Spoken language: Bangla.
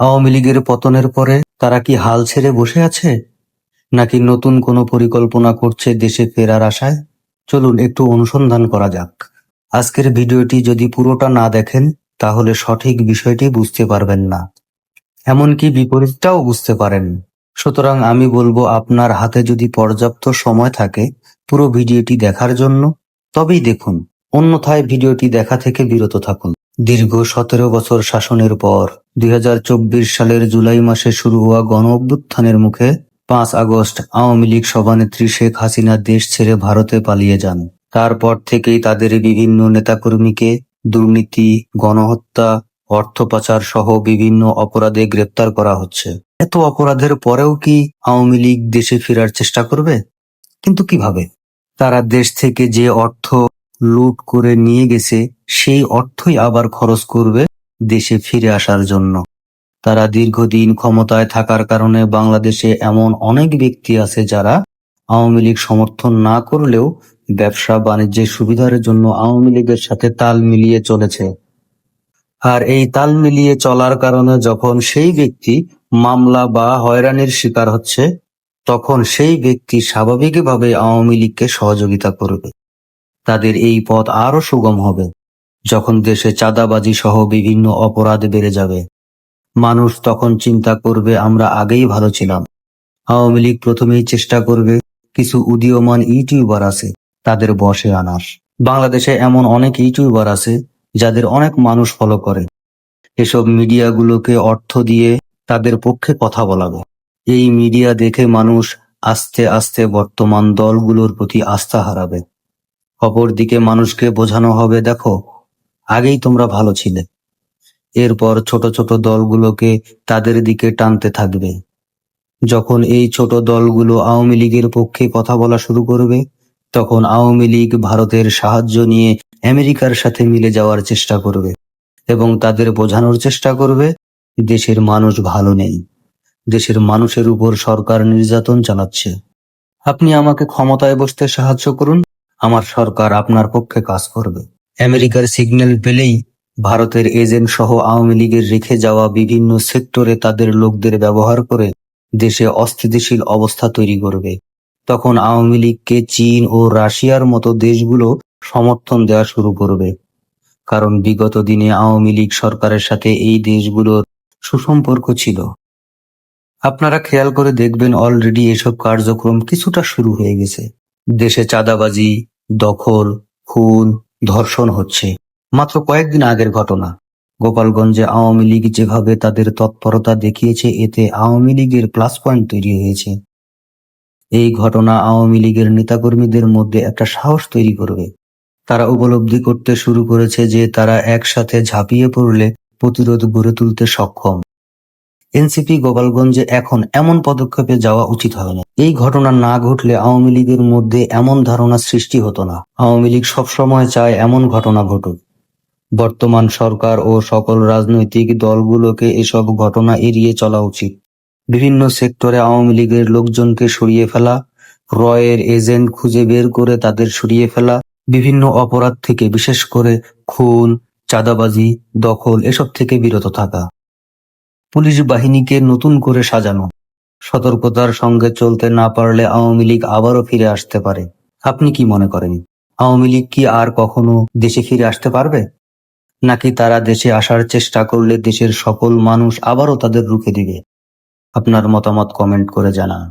আওয়ামী লীগের পতনের পরে তারা কি হাল ছেড়ে বসে আছে? নাকি নতুন কোনো পরিকল্পনা করছে দেশে ফেরার আশায়? চলুন একটু অনুসন্ধান করা যাক। আজকের ভিডিওটি যদি পুরোটা না দেখেন, তাহলে সঠিক বিষয়টি বুঝতে পারবেন না। এমনকি বিপরীতটাও বুঝতে পারেন। সুতরাং আমি বলব, আপনার হাতে যদি পর্যাপ্ত সময় থাকে পুরো ভিডিওটি দেখার জন্য, তবেই দেখুন। অন্যথায় ভিডিওটি দেখা থেকে বিরত থাকুন। দীর্ঘ সতেরো বছর শাসনের পর দুই হাজার চব্বিশ সালের জুলাই মাসে শুরু হওয়া গণ অভ্যুত্থানের মুখে পাঁচ আগস্ট আওয়ামী লীগ সভানেত্রী শেখ হাসিনা দেশ ছেড়ে ভারতে পালিয়ে যান। তারপর থেকেই তাদের বিভিন্ন নেতাকর্মীকে দুর্নীতি, গণহত্যা, অর্থ পাচার সহ বিভিন্ন অপরাধে গ্রেপ্তার করা হচ্ছে। এত অপরাধের পরেও কি আওয়ামী লীগ দেশে ফেরার চেষ্টা করবে? কিন্তু কীভাবে? তারা দেশ থেকে যে অর্থ লুট করে নিয়ে গেছে, সেই অর্থই আবার খরচ করবে দেশে ফিরে আসার জন্য। তারা দীর্ঘদিন ক্ষমতায় থাকার কারণে বাংলাদেশে এমন অনেক ব্যক্তি আছে যারা আওয়ামী লীগ সমর্থন না করলেও ব্যবসা বাণিজ্যের সুবিধার জন্য আওয়ামী লীগের সাথে তাল মিলিয়ে চলেছে। আর এই তাল মিলিয়ে চলার কারণে যখন সেই ব্যক্তি মামলা বা হয়রানির শিকার হচ্ছে, তখন সেই ব্যক্তি স্বাভাবিকভাবে আওয়ামী লীগকে সহযোগিতা করবে। তাদের এই পথ আরও সুগম হবে। যখন দেশে চাঁদাবাজি সহ বিভিন্ন অপরাধ বেড়ে যাবে, মানুষ তখন চিন্তা করবে আমরা আগেই ভালো ছিলাম। আওয়ামী লীগ প্রথমেই চেষ্টা করবে, কিছু উদীয়মান ইউটিউবার আছে, তাদের বসে আনার বাংলাদেশে এমন অনেক ইউটিউবার আছে, যাদের অনেক মানুষ ফলো করে। এসব মিডিয়াগুলোকে অর্থ দিয়ে তাদের পক্ষে কথা বলাবে। এই মিডিয়া দেখে মানুষ আস্তে আস্তে বর্তমান দলগুলোর প্রতি আস্থা হারাবে। অপরদিকে মানুষকে বোঝানো হবে, দেখো আগেই তোমরা ভালো ছিলে। এরপর ছোট ছোট দলগুলোকে তাদের দিকে টানতে থাকবে। যখন এই ছোট দলগুলো আওয়ামী লীগের পক্ষে কথা বলা শুরু করবে, তখন আওয়ামী লীগ ভারতের সাহায্য নিয়ে আমেরিকার সাথে মিলে যাওয়ার চেষ্টা করবে এবং তাদের বোঝানোর চেষ্টা করবে, দেশের মানুষ ভালো নেই। দেশের মানুষের উপর সরকার নির্যাতন চালাচ্ছে। আপনি আমাকে ক্ষমতায় বসতে সাহায্য করুন, আমার সরকার আপনার পক্ষে কাজ করবে। আমেরিকার সিগন্যাল পেলেই ভারতের এজেন্ট সহ আওয়ামী লীগের রেখে যাওয়া বিভিন্ন সেক্টরে তাদের লোকদের ব্যবহার করে দেশে অস্থিতিশীল অবস্থা তৈরি করবে। তখন আওয়ামী লীগকে চীন ও রাশিয়ার মতো দেশগুলো সমর্থন দেওয়া শুরু করবে। কারণ বিগত দিনে আওয়ামী লীগ সরকারের সাথে এই দেশগুলোর সুসম্পর্ক ছিল। আপনারা খেয়াল করে দেখবেন অলরেডি এসব কার্যক্রম কিছুটা শুরু হয়ে গেছে। দেশে চাঁদাবাজি, দখল, খুন ধর্ষণ হচ্ছে। মাত্র কয়েকদিন আগের ঘটনা। গোপালগঞ্জে আওয়ামী লীগ যেভাবে তাদের তৎপরতা দেখিয়েছে, এতে আওয়ামী লীগের প্লাস পয়েন্ট তৈরি হয়েছে। এই ঘটনা আওয়ামী লীগের নেতাকর্মীদের মধ্যে একটা সাহস তৈরি করবে। তারা উপলব্ধি করতে শুরু করেছে যে তারা একসাথে ঝাঁপিয়ে পড়লে প্রতিরোধ গড়ে তুলতে সক্ষম। এনসিপি গোপালগঞ্জে এখন এমন পদক্ষেপে যাওয়া উচিত হবে না। এই ঘটনা না ঘটলে আওয়ামী লীগের মধ্যে এমন ধারণা সৃষ্টি হতো না। আওয়ামী লীগ সবসময় চায় এমন ঘটনা ঘটুক। বর্তমান সরকার ও সকল রাজনৈতিক দলগুলোকে এসব ঘটনা এড়িয়ে চলা উচিত। বিভিন্ন সেক্টরে আওয়ামী লীগের লোকজনকে সরিয়ে ফেলা, রয়ের এজেন্ট খুঁজে বের করে তাদের সরিয়ে ফেলা, বিভিন্ন অপরাধ থেকে বিশেষ করে খুন, চাঁদাবাজি, দখল এসব থেকে বিরত থাকা। পুলিশ বাহিনীকে নতুন করে সাজানো। সতর্কতার সঙ্গে চলতে না পারলে আওয়ামী লীগ আবারও ফিরে আসতে পারে। আপনি কি মনে করেন? আওয়ামী লীগ কি আর কখনো দেশে ফিরে আসতে পারবে? নাকি তারা দেশে আসার চেষ্টা করলে দেশের সকল মানুষ আবারও তাদের রুখে দিবে? আপনার মতামত কমেন্ট করে জানান।